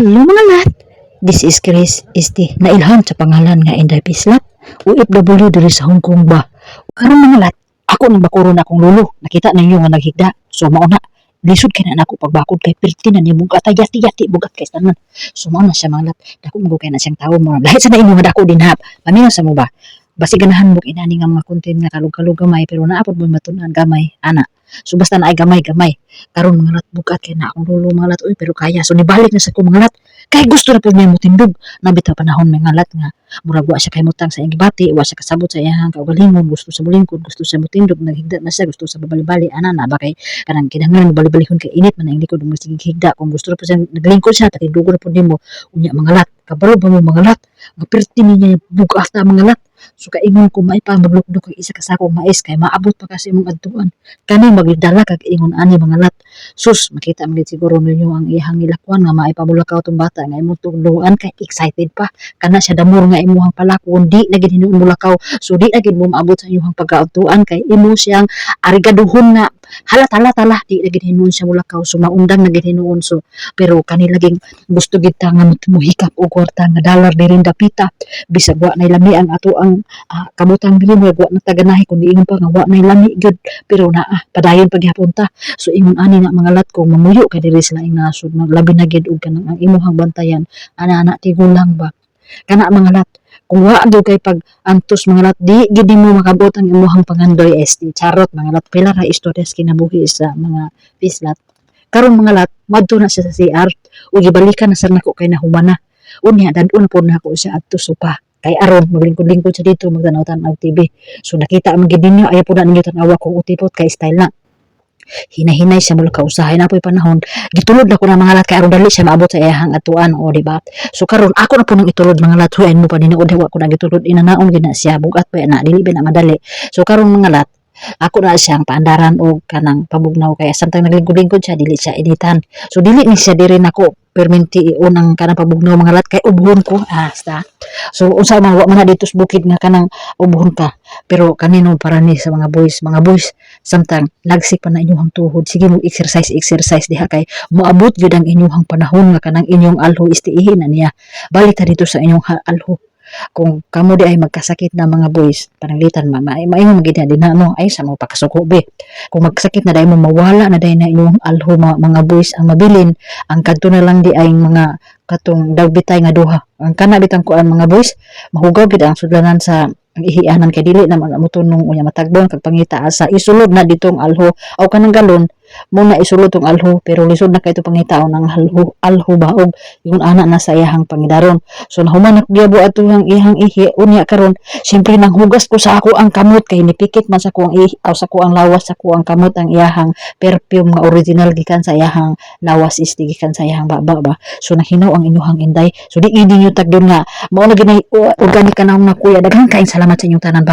Hello mga lahat! This is Chris Este nailhan sa pangalan nga Inday Pislap OFW diri sa Hong Kong ba. Karon mga lahat, ako nang bakuro na akong lulo. Nakita ninyo nga naghigda. So mao na lisod kay na ako pagbakod kay pirti na niya bugat ay yati yati bugat kay tanan. So mao na siya mga lahat. Dako mo kay na siyang tawo mo. Lahi sa na inyo nga dako din hap. Paminaw sa mo ba? Basi ganahan mo inani nga mga content nga kalog-kalog gamay pero naapod mo matunan gamay ana. So basta na ay gamay-gamay. Karon mga lat bugat kay na akong lulo mga oy pero kaya so nibalik na sa ko mga. Kay gusto na pud may mutindog. Nabitaw panahon mga lat nga murag wa siya kay mutang sa iyang gibati, wa siya kasabot sa iyang kaugalingon, gusto sa bulingkod, gusto sa mutindog, naghigda na siya, gusto sa babali-bali ana na ba kay kanang kinahanglan bali-balihon kay init man ang likod mo sige higda kung gusto na po siya naglingkod siya pati dugo na po nimo unya mga lat kabalo ba mo mga lat nga perti niya bugas na mga lat so kaingon ko may pa maglukdok kay isa ka sakong mais kay maabot pa kasi imong adtuan. Kani magdala kag ingon ani mga lat. Sus makita man siguro ninyo ang ihang nilakwan nga maipamulakaw tong bata nga imong tugduan kay excited pa. Kana siya damor nga imuhang palakon di na gid hinuon mulakaw so di na gid mo maabot sa imuhang pagkaadtuan kay imo siyang arigaduhon nga halat halat halat di na gid hinuon siya mulakaw so maundang na gid hinuon. So pero kani laging gusto gid ta nga muhikap og kwarta nga dollar dirin dapita. Bisag wa nay lami ang ato ang ah, kabutang bilin wa na taganahi. Kun diingon pa nga wa nay lami gyud pero naa padayon paghapon ta. So ingon ani na mga lat kong mamuyo ka diri sila ing nasod labi na gid og kanang ang imuhang bantayan ana ana tigulang ba? Kana mga lat kung wa kay pag antos mga lat di gid mo makabot ang imuhang pangandoy ST charot mga lat pila ra istoryas kinabuhi sa mga pislat karon mga lat madto na siya sa CR ug gibalikan na sa nako kay nahumana. Unya dadun po na ako siya adto supa kay aron maglingkod-lingkod siya dito magtanaw-tanaw TV so nakita man gid ninyo po na ninyo tanawa kung utipot kay style na hinahinay siya mula kausahay. Na po'y panahon gitulod na ko na mga lat kay aron dali siya maabot sa iyahang atuan. O di ba? So karon ako na po nang itulod mga lat huwain mo pa. Din ako ko na gitulod. Inanaon gina siya. Bugat pa na. Dili ba na madali. So karon mga lat ako na siyang paandaran o kanang pabugnaw. Kaya samtang naglingkod-lingkod siya dili siya editan. So dili ni siya diri nako perminti unang kanang pabugnaw mga lat kay ubuhon ko. Ah sta so unsa man wa man dito sa bukid nga kanang ubuhon ka pero kanino para ni sa mga boys? Mga boys samtang lagsik pa na inyong tuhod. Sige mo exercise exercise diha kay moabot gyud ang inyong panahon nga kanang inyong alho istiihin na niya. Balik ta dito sa inyong alho kung kamo di ay magkasakit na mga boys pananglitan ma ma maingon magid din no? Ay sa mo pakasuko be. Kung magsakit na dahil mo mawala na dahil na inyong alho mga, mga boys ang mabilin ang kadto na lang di ay mga katong dagbitay nga duha. Ang kana bitang kuan mga boys mahugaw gid ang sudlanan sa ang ihianan kay dili na mutunong unya matagbon kag pangita asa isulod na ditong alho. Aw kanang galon muna isulod tong alho pero lisod na kay to pangitaon ang alho alho baog yung ana na sa iyahang pangidaron. So nahuman gyabo ato ang ihang ihi unya karon syempre nang hugas ko sa ako ang kamot kay nipikit man sa ko ang ihi aw sa ko ang lawas sa ko ang kamot ang iyahang perfume nga original gikan sa iyahang lawas is gikan sa iyahang baba ba. So nahinaw ang inyong inday. So di gid ninyo tagdon nga. Mao na ginay organic ka na kuya. Daghang kain salamat sa inyong tanan baba